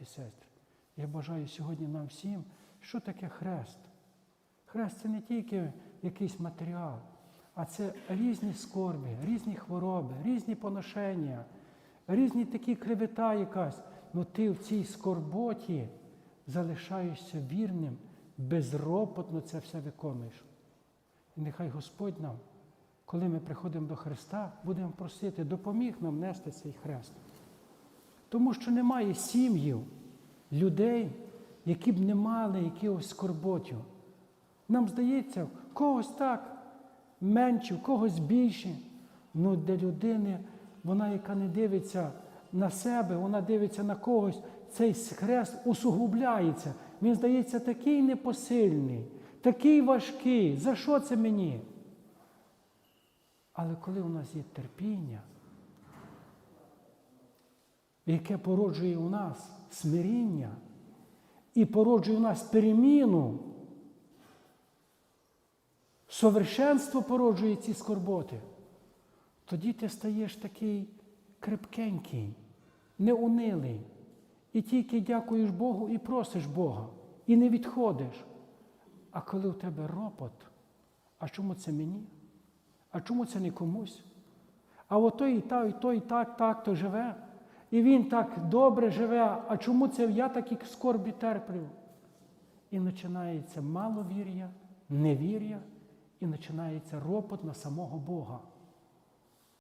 і сестри. Я бажаю сьогодні нам всім, що таке хрест. Хрест це не тільки якийсь матеріал, а це різні скорби, різні хвороби, різні поношення, різні такі кривита якась. Ну ти в цій скорботі залишаєшся вірним, безропотно це все виконуєш. І нехай Господь нам, коли ми приходимо до Христа, будемо просити, допоміг нам нести цей хрест. Тому що немає сім'їв, людей, які б не мали якихось скорботів. Нам здається, когось так менше, когось більше. Ну, для людини, вона, яка не дивиться на себе, вона дивиться на когось, цей хрест усугубляється. Він здається такий непосильний, такий важкий. За що це мені? Але коли у нас є терпіння, яке породжує у нас смиріння і породжує у нас переміну, совершенство породжує ці скорботи, тоді ти стаєш такий крепкенький, неунилий. І тільки дякуєш Богу і просиш Бога, і не відходиш. А коли у тебе ропот, а чому це мені? А чому це не комусь? А от той і той, і той і так, так то живе. І він так добре живе, а чому це я такі скорбі терплю? І починається маловір'я, невір'я, і починається ропот на самого Бога.